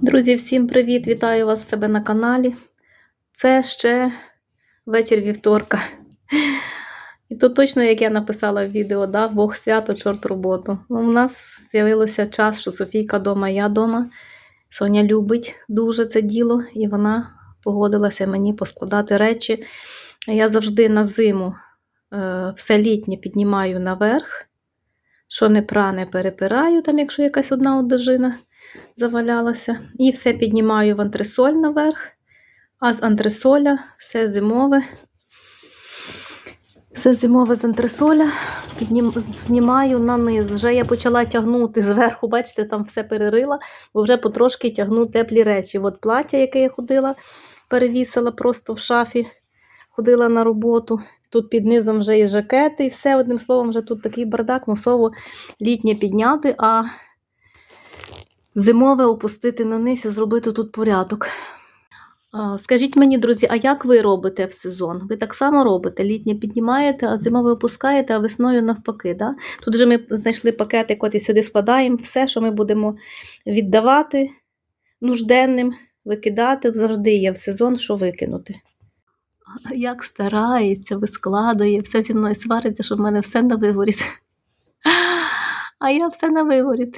Друзі, всім привіт! Вітаю вас в себе на каналі. Це ще вечір вівторка. І то точно, як я написала в відео, да? Бог свято, чорт роботу. Ну, у нас з'явився час, що Софійка вдома, я вдома. Соня любить дуже це діло, і вона погодилася мені поскладати речі. Я завжди на зиму е, все літнє піднімаю наверх. Що не пране, перепираю, там, якщо якась одна одежина завалялася. І все піднімаю в антресоль наверх, а з антресоля все зимове. Все зимове з антресоля піднім... знімаю на низ. Вже я почала тягнути зверху, бачите, там все перерила, бо вже потрошки тягну теплі речі. От плаття, яке я ходила, перевісила просто в шафі, ходила на роботу. Тут під низом вже і жакети, і все, одним словом, вже тут такий бардак, мусово літнє підняти, а зимове опустити на низ і зробити тут порядок. Скажіть мені, друзі, а як ви робите в сезон? Ви так само робите? Літнє піднімаєте, а зимове опускаєте, а весною навпаки. Да? Тут вже ми знайшли пакетик, от і сюди складаємо все, що ми будемо віддавати нужденним, викидати. Завжди є в сезон, що викинути. Як старається, вискладує, все зі мною свариться, щоб в мене все на виворіт. А я все на виворіт.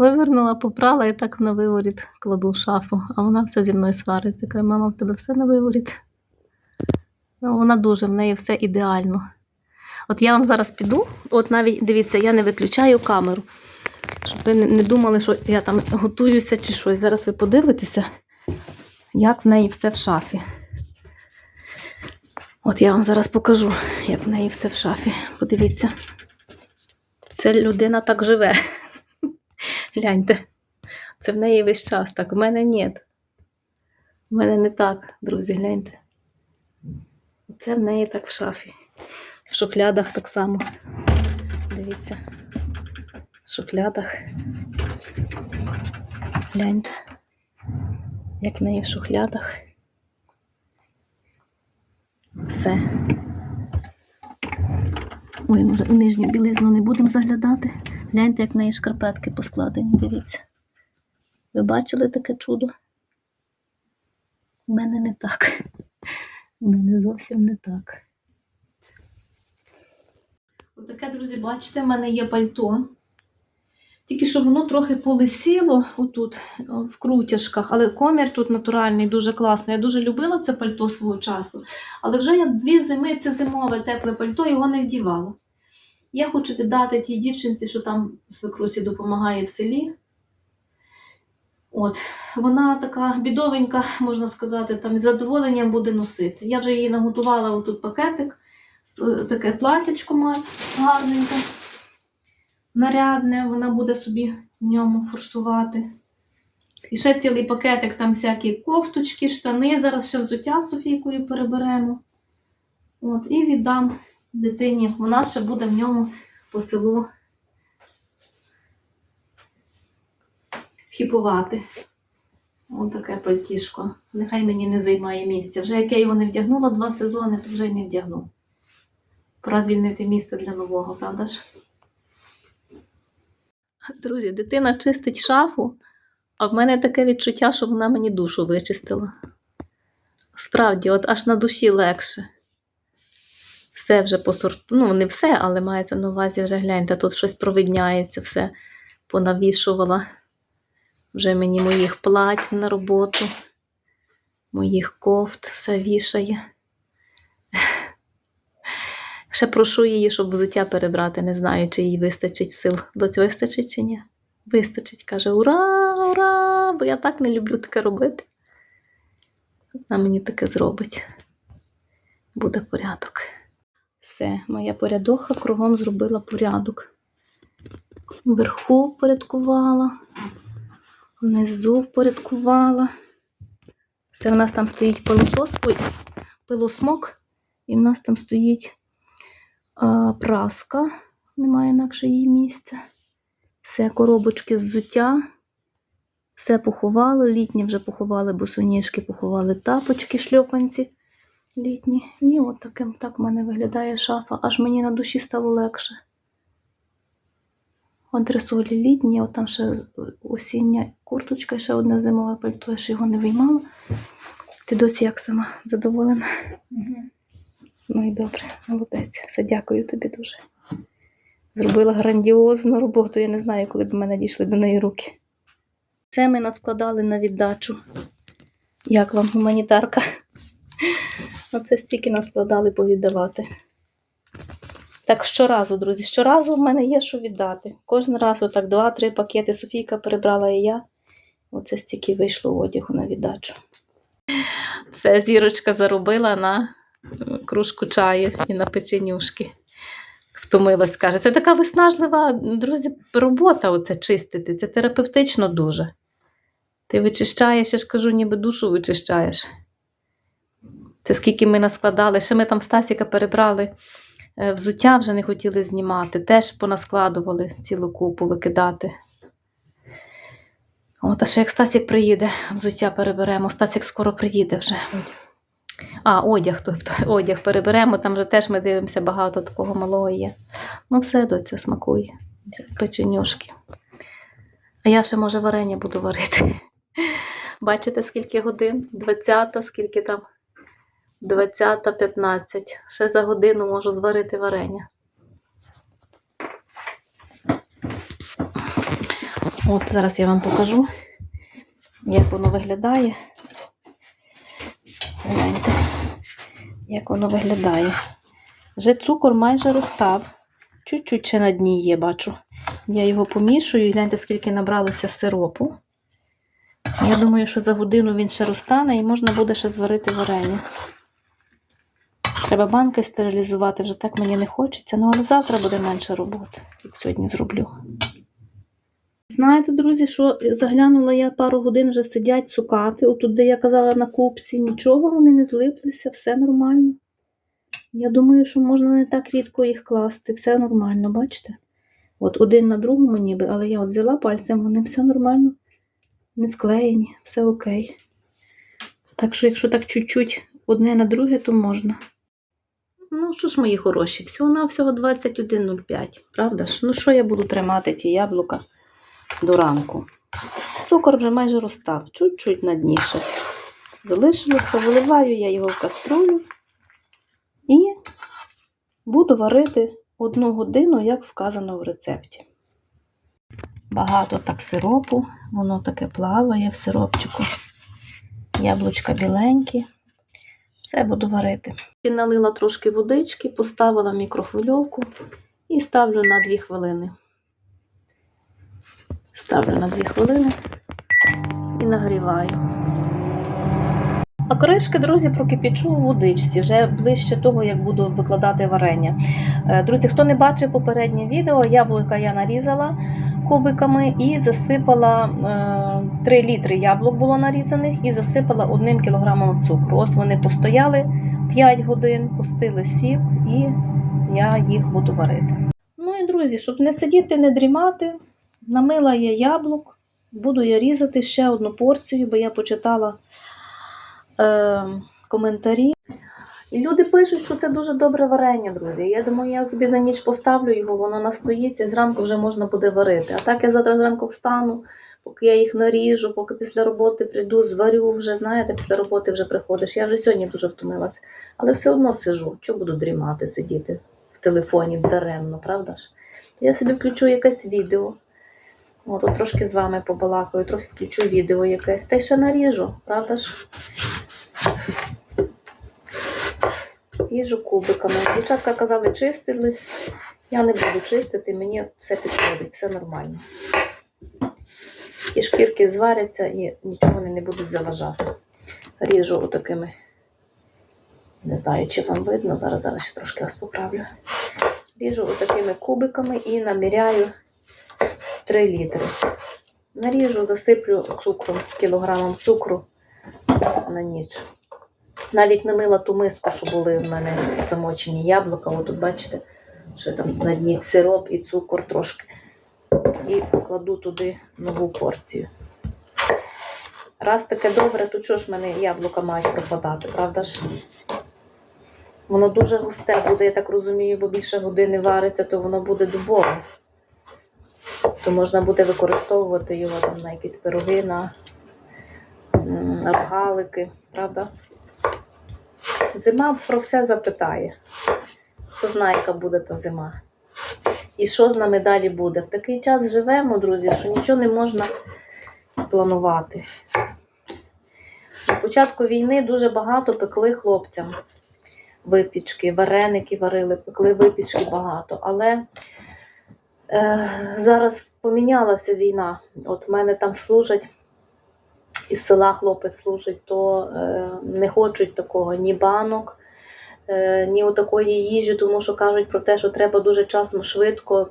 Вивернула, попрала і так на виворіт кладу шафу, а вона все зі мною свариться. Каже, мама, в тебе все на виворіт. Ну, вона дуже, в неї все ідеально. От я вам зараз піду, от навіть дивіться, я не виключаю камеру, щоб ви не думали, що я там готуюся чи щось. Зараз ви подивитеся, як в неї все в шафі. От я вам зараз покажу, як в неї все в шафі. Подивіться. Це людина так живе. Гляньте. Це в неї весь час так. В мене ні. В мене не так, друзі, гляньте. Це в неї так в шафі. В шухлядах так само. Дивіться. В шухлядах. Гляньте. Як в неї в шухлядах. Все. Ой, може, в нижню білизну не будемо заглядати. Гляньте, як в неї шкарпетки поскладені, дивіться. Ви бачили таке чудо? У мене не так. У мене зовсім не так. Отаке, друзі, бачите, в мене є пальто. Тільки що воно трохи полисіло отут, в крутяшках, але комір тут натуральний, дуже класний. Я дуже любила це пальто свого часу. Але вже я дві зими, це зимове тепле пальто, його не вдівала. Я хочу віддати тій дівчинці, що там свекрусі допомагає в селі. От, вона така бідовенька, можна сказати, там із задоволенням буде носити. Я вже її наготувала отут пакетик, таке платячко гарненьке, нарядне, вона буде собі в ньому форсувати. І ще цілий пакетик, там всякі кофточки, штани. Зараз ще взуття з Софійкою переберемо. От, і віддам дитині. Вона ще буде в ньому по селу хіпувати. Ось таке пальтішко. Нехай мені не займає місця. Вже як я його не вдягнула два сезони, то вже й не вдягну. Пора звільнити місце для нового, правда ж? Друзі, дитина чистить шафу, а в мене таке відчуття, що вона мені душу вичистила. Справді, от аж на душі легше. Все вже посорт... ну не все, але мається на увазі вже гляньте, тут щось провидняється, все понавішувала. Вже мені моїх плать на роботу, моїх кофт все вішає. Ще прошу її, щоб взуття перебрати. Не знаю, чи їй вистачить сил. Доць вистачить чи ні? Вистачить. Каже, ура, ура! Бо я так не люблю таке робити. Вона мені таке зробить. Буде порядок. Все, моя порядоха кругом зробила порядок. Вверху впорядкувала, внизу впорядкувала. Все, в нас там стоїть пилосос, ой, пилосмок, і в нас там стоїть а, праска, немає інакше її місця. Все, коробочки з взуття. Все поховали, літні вже поховали, босоніжки поховали тапочки, шльопанці літні. І от таким так в мене виглядає шафа. Аж мені на душі стало легше. Антресолі літні, от там ще осіння курточка, ще одне зимове пальто, я ще його не виймала. Ти досі як сама задоволена? Ну і добре, молодець. Все дякую тобі дуже. Зробила грандіозну роботу. Я не знаю, коли б в мене дійшли до неї руки. Це ми наскладали на віддачу. Як вам гуманітарка? Оце стільки наскладали повіддавати. Так щоразу, друзі, щоразу в мене є що віддати. Кожен раз отак два-три пакети Софійка перебрала і я. Оце стільки вийшло одягу на віддачу. Все, зірочка заробила на кружку чаю і на печенюшки. Втомилась, каже. Це така виснажлива, друзі, робота оце чистити. Це терапевтично дуже. Ти вичищаєш, я ж кажу, ніби душу вичищаєш. Це скільки ми наскладали. Ще ми там Стасіка перебрали е, взуття, вже не хотіли знімати. Теж понаскладували цілу купу викидати. От, а ще як Стасік приїде, взуття переберемо. Стасік скоро приїде вже. А, одяг, тобто одяг переберемо, там вже теж ми дивимося, багато такого малого є. Ну, все доця смакує. Печенюшки. А я ще, може, варення буду варити. Бачите, скільки годин? 20, скільки там? 20.15. Ще за годину можу зварити варення. От зараз я вам покажу, як воно виглядає. Гляньте, як воно виглядає. Вже цукор майже розстав. Чуть-чуть ще на дні є, бачу. Я його помішую і гляньте, скільки набралося сиропу. Я думаю, що за годину він ще розтане і можна буде ще зварити варення. Треба банки стерилізувати, вже так мені не хочеться, ну але завтра буде менше роботи, як сьогодні зроблю. Знаєте, друзі, що заглянула я пару годин вже сидять цукати. Отут, де я казала на купці, нічого вони не злиплися, все нормально. Я думаю, що можна не так рідко їх класти, все нормально, бачите? От один на другому ніби, але я от взяла пальцем, вони все нормально, не склеєні, все окей. Так що, якщо так чуть-чуть одне на друге, то можна. Ну, що ж, мої хороші, всього-навсього 21,05, правда ж? Ну, що я буду тримати ті яблука до ранку? Цукор вже майже розстав, чуть-чуть на дніше. Залишилося, виливаю я його в каструлю і буду варити одну годину, як вказано в рецепті. Багато так сиропу, воно таке плаває в сиропчику. Яблучка біленькі. Це буду варити. І налила трошки водички, поставила мікрохвильовку і ставлю на 2 хвилини. Ставлю на 2 хвилини і нагріваю. А кришки, друзі, прокипячу у водичці вже ближче того, як буду викладати варення. Е, Друзі, хто не бачив попереднє відео, яблука я нарізала кубиками і засипала е, 3 літри яблук було нарізаних і засипала 1 кілограмом цукру. Ось вони постояли 5 годин, пустили сік і я їх буду варити. Ну і друзі, щоб не сидіти, не дрімати, намила я яблук, буду я різати ще одну порцію, бо я почитала е, коментарі. І люди пишуть, що це дуже добре варення, друзі. Я думаю, я собі на ніч поставлю його, воно настоїться, і зранку вже можна буде варити. А так я завтра зранку встану, поки я їх наріжу, поки після роботи прийду, зварю вже, знаєте, після роботи вже приходиш. Я вже сьогодні дуже втомилася, але все одно сижу. Чого буду дрімати, сидіти в телефоні даремно, правда ж? Я собі включу якесь відео. От, от трошки з вами побалакаю, трохи включу відео якесь, та й ще наріжу, правда ж? Ріжу кубиками. Дівчатка казали, чистили. Я не буду чистити, мені все підходить, все нормально. І шкірки зваряться і нічого вони не будуть заважати. Ріжу отакими, не знаю, чи вам видно, зараз зараз ще трошки вас поправлю. Ріжу отакими кубиками і наміряю 3 літри. Наріжу, засиплю цукром, кілограмом цукру на ніч. Навіть не мила ту миску, що були в мене замочені яблука. От тут бачите, що там на дні сироп і цукор трошки. І покладу туди нову порцію. Раз таке добре, то чого ж мене яблука мають пропадати, правда ж? Воно дуже густе буде, я так розумію, бо більше години вариться, то воно буде дубове. Тобто можна буде використовувати його там на якісь пироги, на м, рогалики, правда? Зима про все запитає. Хто знає, яка буде та зима. І що з нами далі буде? В такий час живемо, друзі, що нічого не можна планувати. На початку війни дуже багато пекли хлопцям випічки, вареники варили, пекли випічки багато. Але е, зараз помінялася війна. От в мене там служать, із села хлопець служить, то е, не хочуть такого ні банок, е, ні у такої їжі, тому що кажуть про те, що треба дуже часом швидко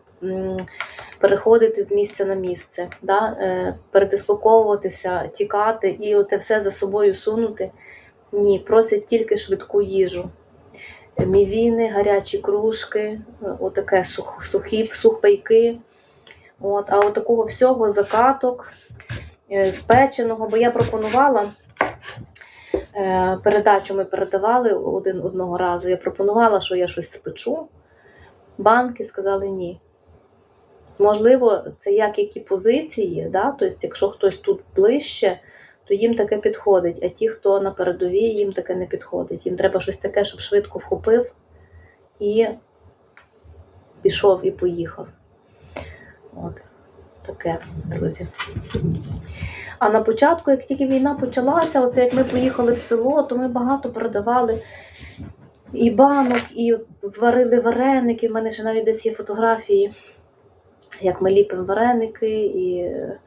переходити з місця на місце, да? е, передислоковуватися, тікати і оте все за собою сунути. Ні, просять тільки швидку їжу. Мівіни, гарячі кружки, отаке сух, сухі сухпайки. От, а от такого всього закаток, спеченого, бо я пропонувала е, передачу ми передавали один одного разу. Я пропонувала, що я щось спечу. Банки сказали ні. Можливо, це як які позиції, да? тобто, якщо хтось тут ближче, то їм таке підходить. А ті, хто на передовій, їм таке не підходить. Їм треба щось таке, щоб швидко вхопив і пішов і поїхав. От таке, друзі. А на початку, як тільки війна почалася, оце як ми поїхали в село, то ми багато продавали і банок, і варили вареники. У мене ще навіть десь є фотографії, як ми ліпимо вареники, і е,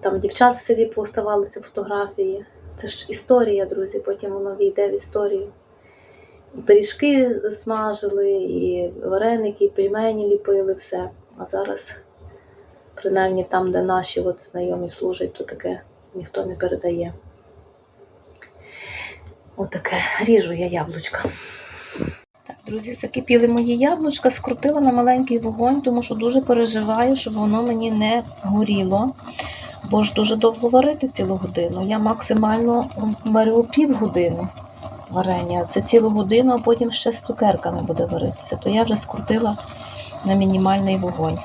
там дівчат в селі поставалися фотографії. Це ж історія, друзі, потім воно війде в історію. Пиріжки смажили, і вареники, і пельмені ліпили, все. А зараз, принаймні там, де наші от знайомі служать, то таке ніхто не передає. Отаке. Ріжу я яблучка. Так, друзі, закипіли мої яблучка, скрутила на маленький вогонь, тому що дуже переживаю, щоб воно мені не горіло. Бо ж дуже довго варити цілу годину. Я максимально варю півгодини варення. Це цілу годину, а потім ще з цукерками буде варитися. То я вже скрутила на мінімальний вогонь.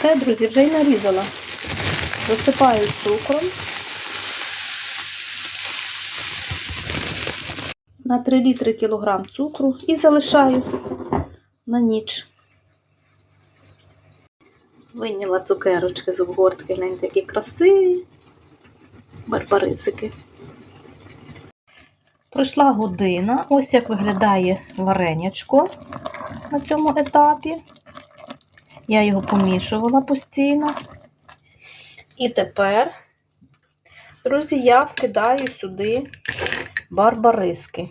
Все, друзі, вже й нарізала. Засипаю цукром. На 3 літри кілограм цукру і залишаю на ніч. Вийняла цукерочки з обгортки, вони такі красиві, барбарисики. Пройшла година. Ось як виглядає варенячко на цьому етапі. Я його помішувала постійно. І тепер, друзі, я вкидаю сюди барбариски.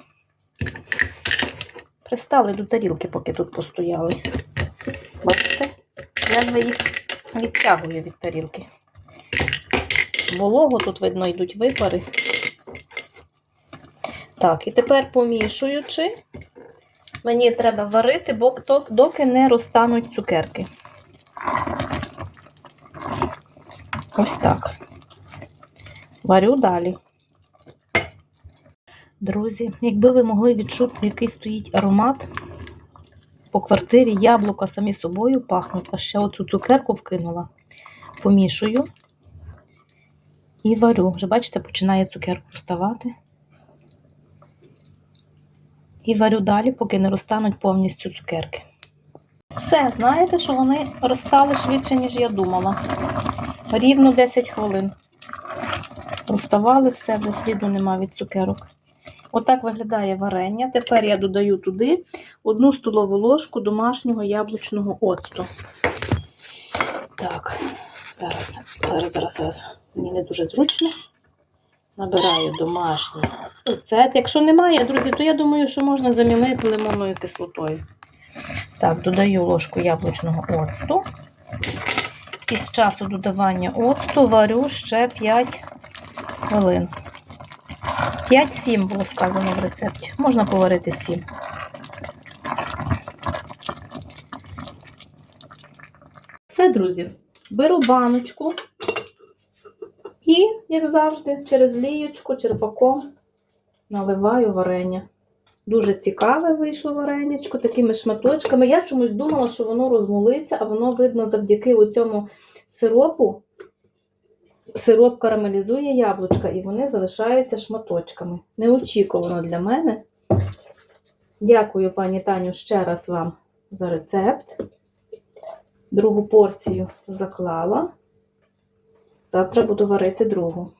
Пристали до тарілки, поки тут постояли. Бачите? Я вже їх відтягую від тарілки. Волого тут, видно, йдуть випари. Так, і тепер помішуючи, мені треба варити, бо доки не розтануть цукерки. Ось так. Варю далі. Друзі, якби ви могли відчути, який стоїть аромат по квартирі, яблука самі собою пахнуть, а ще оцю цукерку вкинула, помішую і варю. Вже бачите, починає цукерку вставати. І варю далі, поки не розтануть повністю цукерки. Все, знаєте, що вони розтали швидше, ніж я думала. Рівно 10 хвилин. Розставали все, вже сліду нема від цукерок. Отак виглядає варення. Тепер я додаю туди одну столову ложку домашнього яблучного оцту. Так, зараз, зараз, зараз, зараз. Мені не дуже зручно. Набираю домашній оцет. Якщо немає, друзі, то я думаю, що можна замінити лимонною кислотою. Так, додаю ложку яблучного оцту. І з часу додавання оцту варю ще 5 хвилин. 5-7 було сказано в рецепті. Можна поварити 7. Все, друзі, беру баночку і, як завжди, через лієчку, черпаком наливаю варення. Дуже цікаве вийшло варенячко, такими шматочками. Я чомусь думала, що воно розмолиться, а воно видно завдяки цьому сиропу. Сироп карамелізує яблучка і вони залишаються шматочками. Неочікувано для мене. Дякую, пані Таню, ще раз вам за рецепт. Другу порцію заклала. Завтра буду варити другу.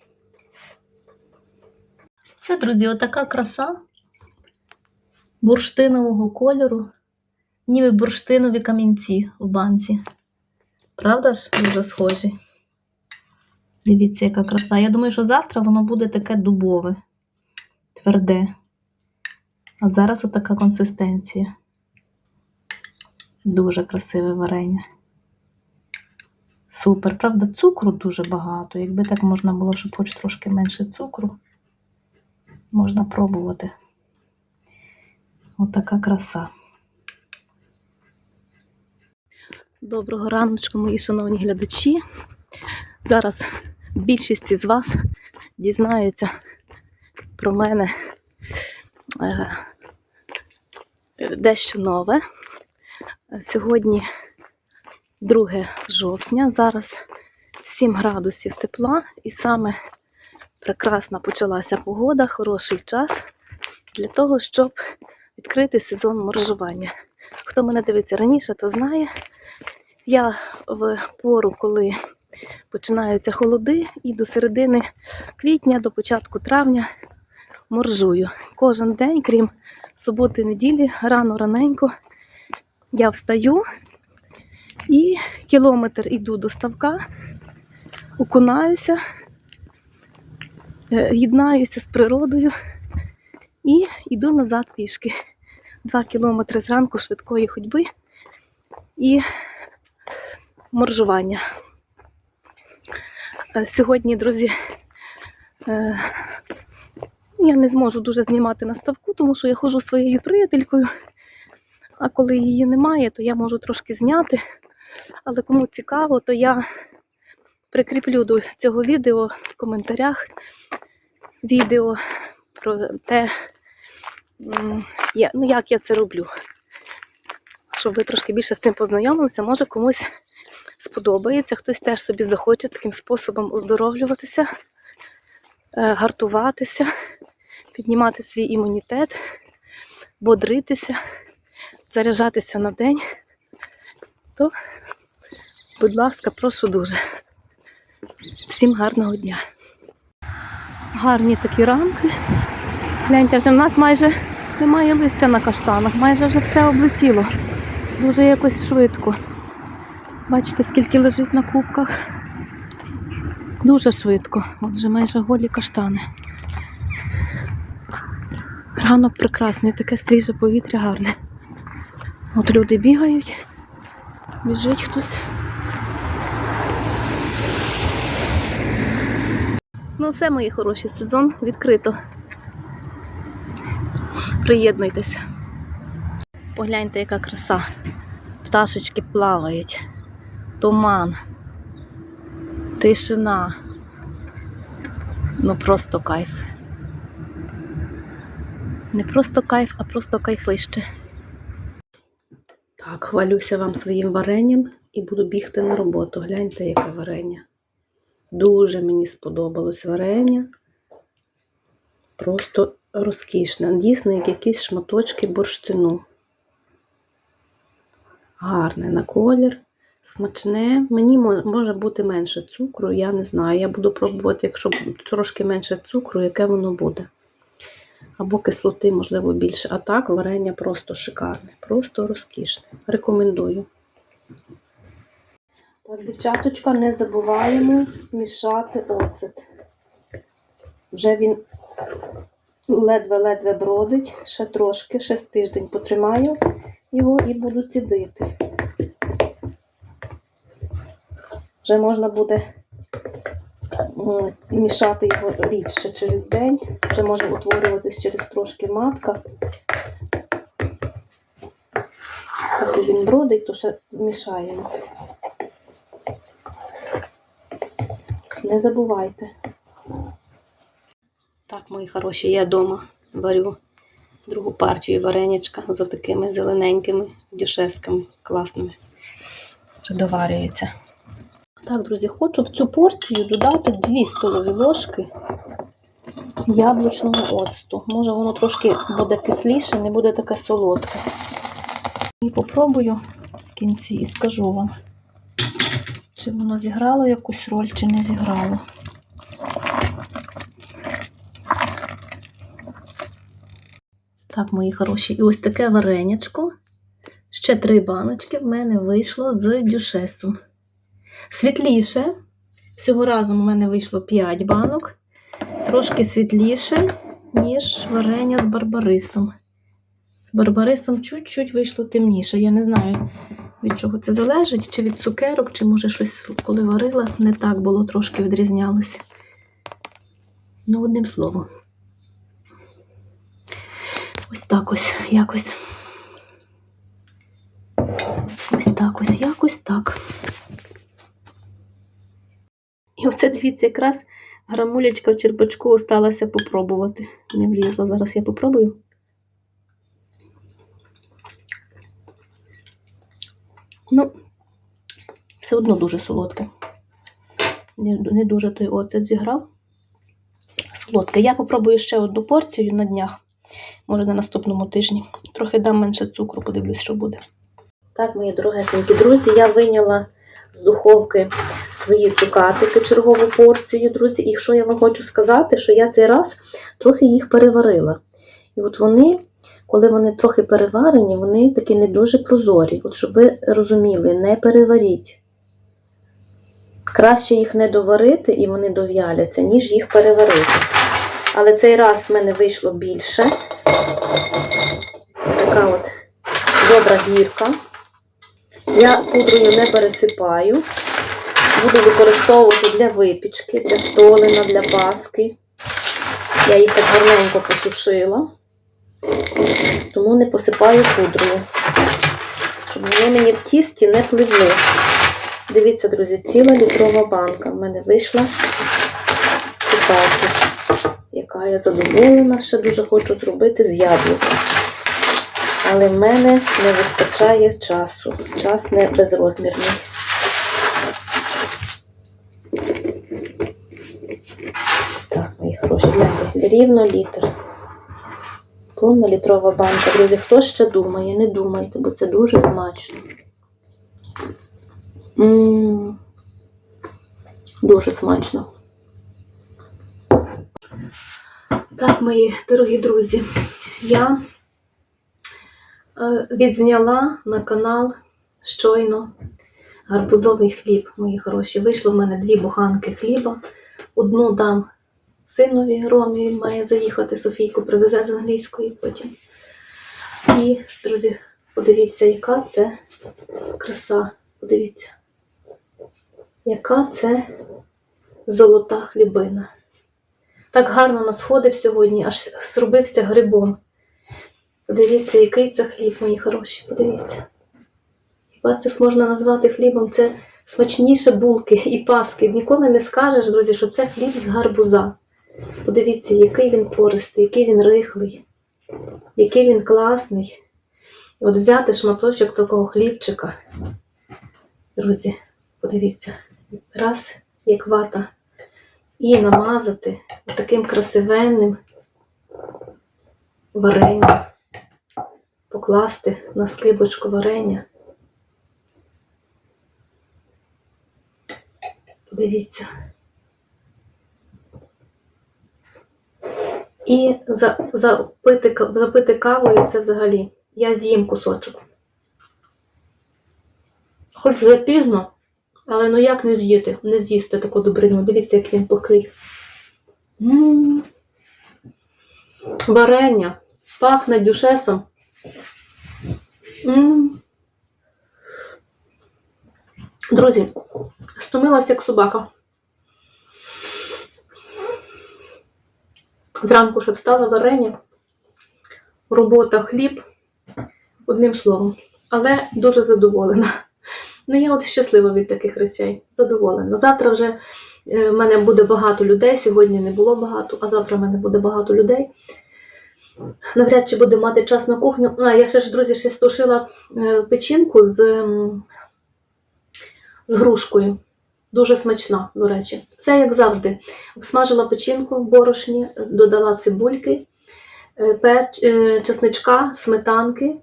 Все, друзі, отака краса бурштинового кольору, ніби бурштинові камінці в банці. Правда ж, дуже схожі? Дивіться, яка краса. Я думаю, що завтра воно буде таке дубове, тверде. А зараз отака консистенція. Дуже красиве варення. Супер. Правда, цукру дуже багато. Якби так можна було, щоб хоч трошки менше цукру, можна пробувати. Отака краса. Доброго раночку, мої шановні глядачі. Зараз більшість із вас дізнаються про мене е, дещо нове. Сьогодні 2 жовтня, зараз 7 градусів тепла, і саме прекрасна почалася погода, хороший час для того, щоб відкрити сезон морожування. Хто мене дивиться раніше, то знає. Я в пору, коли починаються холоди, і до середини квітня, до початку травня моржую. Кожен день, крім суботи неділі, рано раненько я встаю і кілометр іду до ставка, окунаюся, е, єднаюся з природою і йду назад пішки. Два кілометри зранку швидкої ходьби і моржування. Е, Сьогодні, друзі, е, я не зможу дуже знімати на ставку, тому що я ходжу своєю приятелькою, а коли її немає, то я можу трошки зняти. Але кому цікаво, то я прикріплю до цього відео в коментарях відео про те, я, ну, як я це роблю. Щоб ви трошки більше з цим познайомилися, може комусь сподобається, хтось теж собі захоче таким способом оздоровлюватися, е, гартуватися, піднімати свій імунітет, бодритися, заряджатися на день, то, будь ласка, прошу дуже. Всім гарного дня. Гарні такі ранки. Гляньте, вже в нас майже немає листя на каштанах, майже вже все облетіло. Дуже якось швидко. Бачите, скільки лежить на кубках. Дуже швидко. От вже майже голі каштани. Ранок прекрасний, таке свіже повітря гарне. От люди бігають, біжить хтось. Ну, все, мої хороші, сезон відкрито. Приєднуйтеся. Погляньте, яка краса. Пташечки плавають, туман, тишина. Ну просто кайф. Не просто кайф, а просто кайфище. Так, хвалюся вам своїм варенням і буду бігти на роботу. Гляньте, яке варення. Дуже мені сподобалось варення. Просто розкішне. Дійсно, як якісь шматочки бурштину. Гарне на колір, смачне. Мені може бути менше цукру, я не знаю. Я буду пробувати, якщо трошки менше цукру, яке воно буде. Або кислоти, можливо, більше. А так варення просто шикарне, просто розкішне. Рекомендую. Так, дівчаточка, не забуваємо мішати оцет. Вже він ледве-ледве бродить, ще трошки, ще з тиждень потримаю його і буду цідити. Вже можна буде мішати його рідше через день, вже може утворюватись через трошки матка. Поки він бродить, то ще мішаємо. Не забувайте. Так, мої хороші, я вдома варю другу партію вареничка за такими зелененькими дюшесками класними. Доварюється. Так, друзі, хочу в цю порцію додати 2 столові ложки яблучного оцту. Може воно трошки буде кисліше, не буде таке солодке. І попробую в кінці і скажу вам, чи воно зіграло якусь роль, чи не зіграло. Так, мої хороші, і ось таке варенячко. Ще три баночки в мене вийшло з дюшесу. Світліше. Всього разом у мене вийшло 5 банок. Трошки світліше, ніж варення з барбарисом. З барбарисом чуть-чуть вийшло темніше. Я не знаю, від чого це залежить, чи від цукерок, чи може щось, коли варила, не так було, трошки відрізнялося. Ну, одним словом. Ось так ось якось. Ось так ось, якось так. І оце дивіться, якраз грамулечка в черпачку осталася попробувати. Не влізла. Зараз я попробую. Ну, все одно дуже солодке. Не, дуже той отець зіграв. Солодке. Я попробую ще одну порцію на днях. Може, на наступному тижні. Трохи дам менше цукру, подивлюсь, що буде. Так, мої дорогесенькі друзі, я виняла з духовки свої цукатики, чергову порцію, друзі. І що я вам хочу сказати, що я цей раз трохи їх переварила. І от вони, коли вони трохи переварені, вони такі не дуже прозорі. От щоб ви розуміли, не переваріть. Краще їх не доварити і вони дов'яляться, ніж їх переварити. Але цей раз в мене вийшло більше. Така от добра гірка. Я пудрою не пересипаю. Буду використовувати для випічки, для столина, для паски. Я їх так гарненько посушила, тому не посипаю пудрою, щоб вони мені в тісті не пливли. Дивіться, друзі, ціла літрова банка в мене вийшла цукатів, яка я задоволена, ще дуже хочу зробити з яблуком. Але в мене не вистачає часу. Час не безрозмірний. Так, мої хороші, гляньте, рівно літр. Повна літрова банка. Друзі, хто ще думає, не думайте, бо це дуже смачно. М, Дуже смачно. Так, мої дорогі друзі, я е, відзняла на канал щойно гарбузовий хліб, мої хороші. Вийшло в мене дві буханки хліба. Одну дам синові Ромі, він має заїхати, Софійку привезе з англійської потім. І, друзі, подивіться, яка це краса. Подивіться, яка це золота хлібина. Так гарно нас ходив сьогодні, аж зробився грибом. Подивіться, який це хліб, мої хороші, подивіться. Хіба це можна назвати хлібом? Це смачніше булки і паски. Ніколи не скажеш, друзі, що це хліб з гарбуза. Подивіться, який він пористий, який він рихлий, який він класний. От взяти шматочок такого хлібчика. Друзі, подивіться, раз, як вата, і намазати таким красивенним варенням, покласти на скибочку варення. Подивіться. І за, запити, запити кавою це взагалі. Я з'їм кусочок. Хоч вже пізно, але ну як не з'їти, не з'їсти таку добриню. Дивіться, як він. М. Варення. Пахне дюшесом. М. Друзі, стомилася як собака. Зранку ще встала варення, робота, хліб, одним словом. Але дуже задоволена. Ну, я от щаслива від таких речей. Задоволена. Завтра вже е, в мене буде багато людей. Сьогодні не було багато, а завтра в мене буде багато людей. навряд чи буде мати час на кухню. А, я ще ж, друзі, ще стушила е, печінку з, з грушкою. Дуже смачна, до речі. Все як завжди. Обсмажила печінку в борошні, додала цибульки, е, перч, е, чесничка, сметанки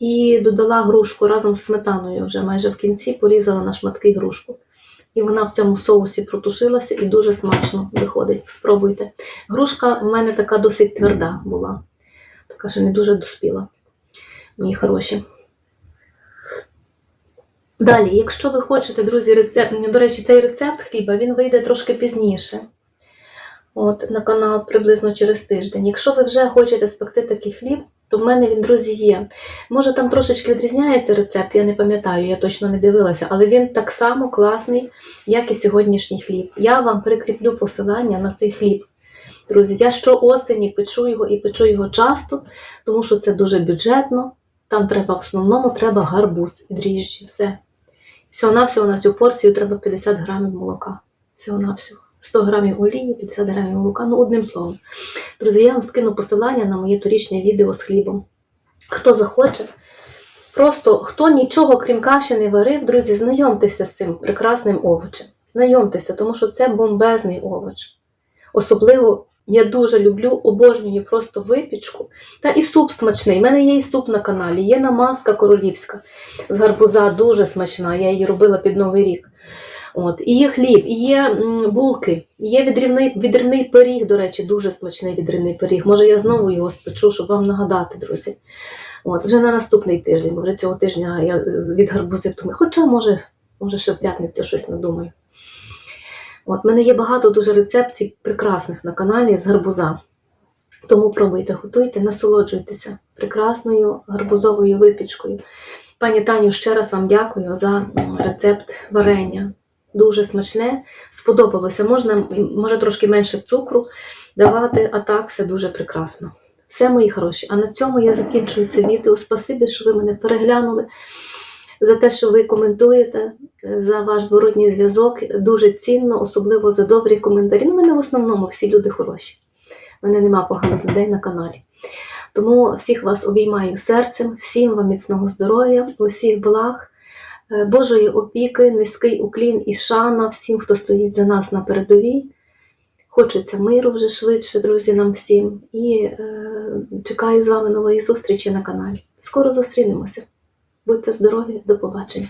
і додала грушку разом з сметаною вже майже в кінці порізала на шматки грушку. І вона в цьому соусі протушилася і дуже смачно виходить. Спробуйте. Грушка в мене така досить тверда була, така що не дуже доспіла. Мої хороші. Далі, якщо ви хочете, друзі, рецепт, до речі, цей рецепт хліба він вийде трошки пізніше. От, на канал приблизно через тиждень. Якщо ви вже хочете спекти такий хліб, то в мене він, друзі, є. Може, там трошечки відрізняється рецепт, я не пам'ятаю, я точно не дивилася, але він так само класний, як і сьогоднішній хліб. Я вам прикріплю посилання на цей хліб. Друзі, я щоосені печу його і печу його часто, тому що це дуже бюджетно. Там треба в основному треба гарбуз і дріжджі, все. Всього-навсього на цю порцію треба 50 грамів молока. Всього-навсього. 100 грамів олії, 50 грамів молока. Ну, одним словом. Друзі, я вам скину посилання на моє торічне відео з хлібом. Хто захоче, просто хто нічого крім каші не варив, друзі, знайомтеся з цим прекрасним овочем. Знайомтеся, тому що це бомбезний овоч. Особливо я дуже люблю, обожнюю просто випічку. Та і суп смачний. У мене є і суп на каналі, є намазка королівська з гарбуза, дуже смачна. Я її робила під Новий рік. От, і є хліб, і є булки, і є відрівний, відривний пиріг, до речі, дуже смачний відривний пиріг. Може, я знову його спечу, щоб вам нагадати, друзі. От, вже на наступний тиждень, бо вже цього тижня я е, від гарбузів думаю, хоча, може, може, ще в п'ятницю щось надумаю. От, в мене є багато дуже рецептів прекрасних на каналі з гарбуза. Тому пробуйте, готуйте, насолоджуйтеся прекрасною гарбузовою випічкою. Пані Таню, ще раз вам дякую за рецепт варення. Дуже смачне, сподобалося. Можна, може, трошки менше цукру давати, а так все дуже прекрасно. Все, мої хороші. А на цьому я закінчую це відео. Спасибі, що ви мене переглянули, за те, що ви коментуєте, за ваш зворотній зв'язок. Дуже цінно, особливо за добрі коментарі. Ну, мене в основному всі люди хороші. У мене нема поганих людей на каналі. Тому всіх вас обіймаю серцем, всім вам міцного здоров'я, усіх благ, е, Божої опіки, низький уклін і шана всім, хто стоїть за нас на передовій. Хочеться миру вже швидше, друзі, нам всім. І е, чекаю з вами нової зустрічі на каналі. Скоро зустрінемося. Будьте здорові, до побачення.